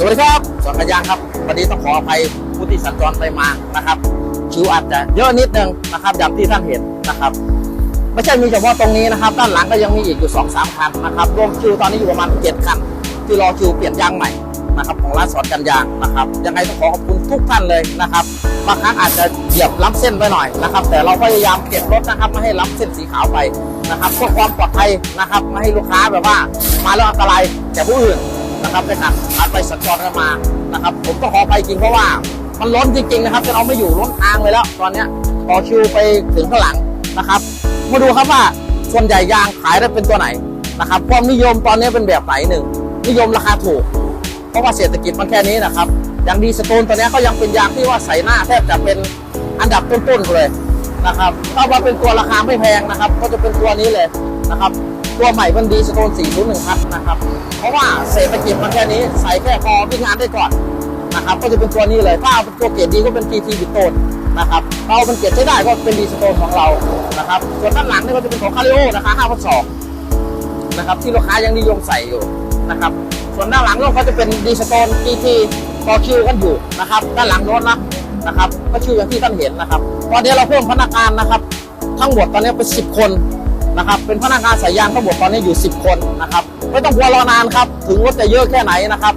สวัสดีครับสวนกระยางครับวันนี้ต้องขออภัยผู้ที่สัญจรไปมานะครับคิวอาจจะเยอะนิดนึงนะครับอย่างที่ท่านเห็นนะครับ ไม่ใช่มีเฉพาะตรงนี้นะครับ ด้านหลังก็ยังมีอีกอยู่2อสามคันนะครับรวมคิวตอนนี้อยู่ประมาณ7คันที่รอคิวเปลี่ยนยางใหม่นะครับของร้านสอนกันยางนะครับ ยังไงต้องขอขอบคุณทุกท่านเลยนะครับบางครั้งอาจจะเหยียบล้ำเส้นไปหน่อยนะครับ แต่เราพยายามเก็บรถนะครับไม่ให้ล้ำเส้นสีขาวไปนะครับเพื่อความปลอดภัยนะครับไม่ให้ลูกค้าแบบว่า มาแล้วอันตรายแก่ผู้อื่น นะครับในการผ่านไปสัญจรกันมานะครับ ผมต้องขอไปจริงเพราะว่ามันล้นจริงๆนะครับจนเราไม่อยู่ล้นทางเลยแล้ว ตอนเนี้ยต่อคิวไปถึงข้างหลังนะครับ มาดูครับว่าส่วนใหญ่ยางขายได้เป็นตัวไหนนะครับความนิยมตอนนี้เป็นแบบไหนหนึ่งนิยมราคาถูก เพราะว่าเศรษฐกิจมันแค่นี้นะครับอย่างดีสโตนตัวนี้ก็ยังเป็นยางที่ว่าใส่หน้าแทบจะเป็นอันดับต้นๆเลยนะครับถ้าว่าเป็นตัวราคาไม่แพงนะครับ ก็จะเป็นตัวนี้เลย นะครับ ตัวใหม่เป็นดีสโตน401พัทนะครับ เพราะว่าเศรษฐกิจมันแค่นี้ใส่แค่พอวิ่งงานได้ก่อนนะครับ ก็จะเป็นตัวนี้เลย ถ้าเอาเป็นตัวเกรดดีก็เป็น GT บิโตนนะครับเราเป็นเกรดใช้ได้ก็เป็นดีสโตนของเรานะครับ ส่วนด้านหลังนี่ก็จะเป็นของคาริโอราคา5 2 0 0นะครับ ที่ลูกค้ายังนิยมใส่อยู่นะครับ ส่วนด้านหลังเราก็จะเป็นดีสโตน GT ต่อคิวกันอยู่นะครับ ด้านหลังรถนะนะครับก็ชื่ออย่างที่ท่านเห็นนะครับ ตอนนี้เราเพิ่มพนักงานนะครับ ทั้งหมดตอนนี้เป็น 10 คน นะครับเป็นพนักงานสายยางทั้งหมดตอนนี้อยู่ 10 คนนะครับไม่ต้องกลัวรอนานครับถึงรถจะเยอะแค่ไหนนะครับ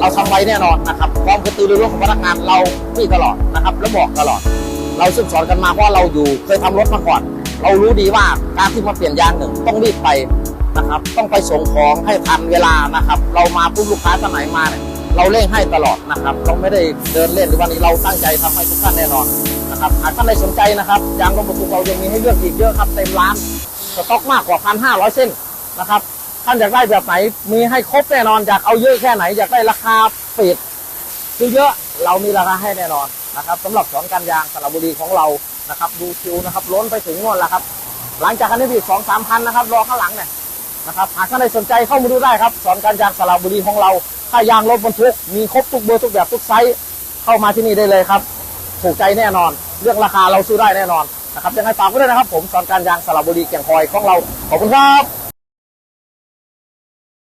เราทำไว้แน่นอนนะครับความกระตือรือร้นของพนักงานเรามีตลอดนะครับและบอกตลอด เราสืบสอนกันมาเพราะเราอยู่เคยทำรถมาก่อน เรารู้ดีว่าการที่มาเปลี่ยนยางหนึ่งต้องรีบไปนะครับต้องไปส่งของให้ทันเวลานะครับ เรามาปุ๊บลูกค้าท่านไหนมาเนี่ยเราเร่งให้ตลอดนะครับ เราไม่ได้เดินเล่นหรือวันนี้เราตั้งใจทำให้ทุกท่านแน่นอนนะครับหากท่านใดสนใจนะครับยางรถบรรทุกเรายังมีให้เลือกอีกเยอะครับเต็มร้าน สต็อกมากกว่าพันห้าร้อยเส้นนะครับ ท่านอยากได้แบบไหนมีให้ครบแน่นอนอยากเอาเยอะแค่ไหน อยากได้ราคาปิดคือเยอะเรามีราคาให้แน่นอนนะครับสำหรับสอนการยางสระบุรีของเรานะครับ ดูคิวนะครับล้นไปถึงงวดแล้วครับ หลังจากคันนี้อีสองสามพันนะครับรอข้างหลังเนี่ยนะครับหากท่านใดสนใจเข้ามาดูได้ครับสอนการยางสระบุรีของเรา ถ้ายางรถบรรทุกมีครบทุกเบอร์ทุกแบบทุกไซส์เข้ามาที่นี่ได้เลยครับ ถูกใจแน่นอน เรื่องราคาเราสู้อได้แน่นอน นะครับยังไงฝากไว้ด้วยนะครับ ผมสอนการยางสระบุรีแก่งคอยของเราขอบคุณครับ